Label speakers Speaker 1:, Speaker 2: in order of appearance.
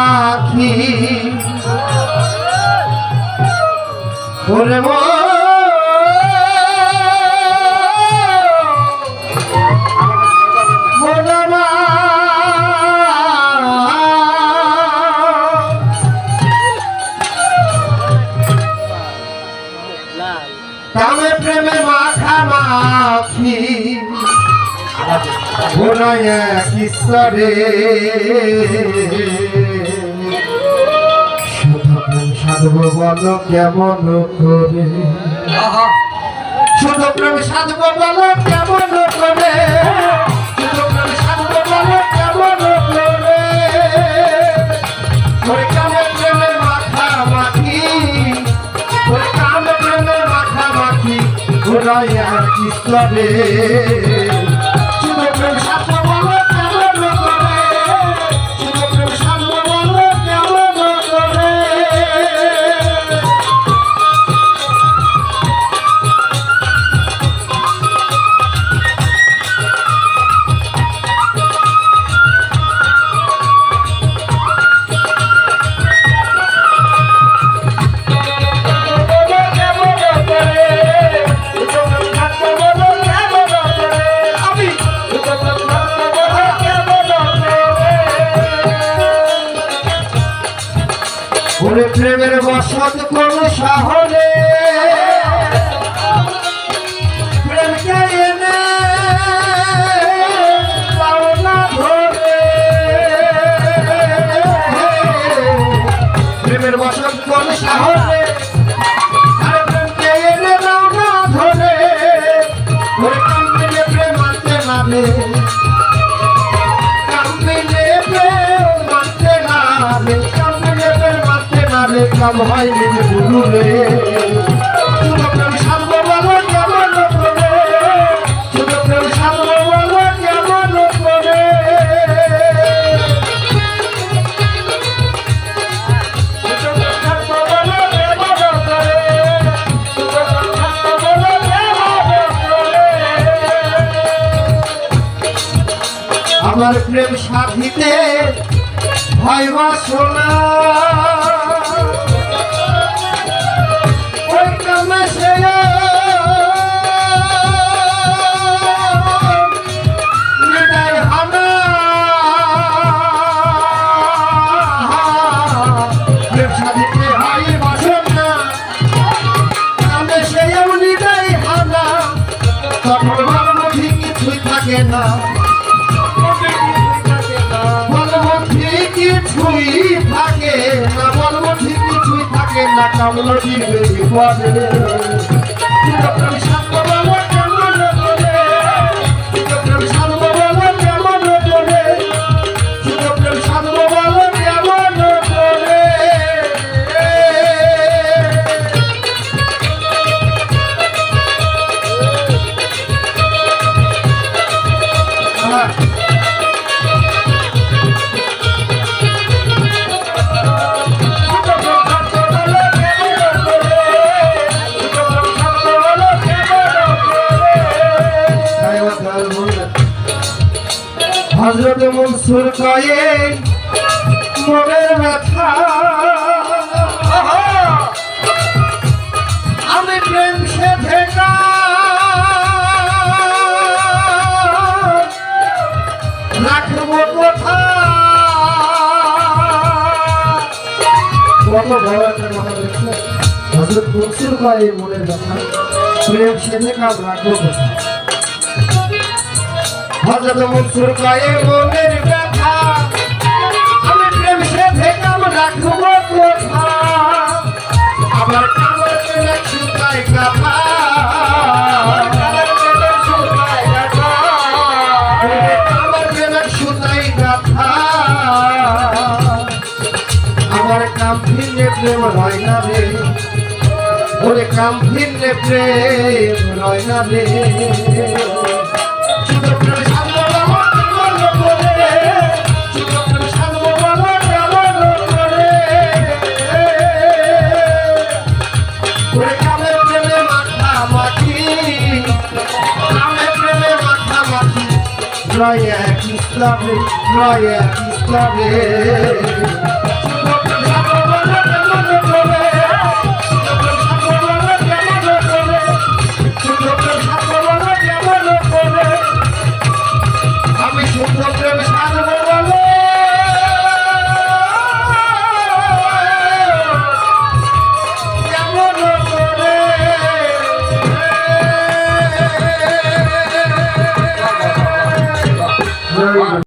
Speaker 1: আখি ওরে তামে প্রেমে মাখা মাখি। ঘোরায় কিস্তরে বল কেমন করে? শুধু প্রেম সাধব বল কেমন করে? শুধু প্রেম সাধব বল কেমন করে? ওই কামে প্রেমে মাখা মাখি ওই কামে প্রেমে মাখি প্রেমের বসত কোন শহরে? কেমন করে আমার প্রেম সাথীতে ভয় বাসনা থাকে না। বলব ঠিক কিছুই থাকে না বলব ঠিক কিছুই থাকে না কামলো বিপদে। মনসুর কয়ে মনের ব্যথা। আমি প্রেম সে ভেকা রাখব কোথা। কত বড় একটা কথা দেখছ হজরত কয়ে মনের ব্যথা। প্রেম সে রাখব কোথা। হজরত মনসুর কয়ে মনের ব্যথা। আমি প্রেম সে ভেকাম রাখব কোথা আমার কামড় পেলে সুতায় কাথা আমার কাম ভিন্ন প্রেম হয় না রে। ওরে প্রেম হয় না রে। রয় এক ইসলামে রয় এক ইসলামে।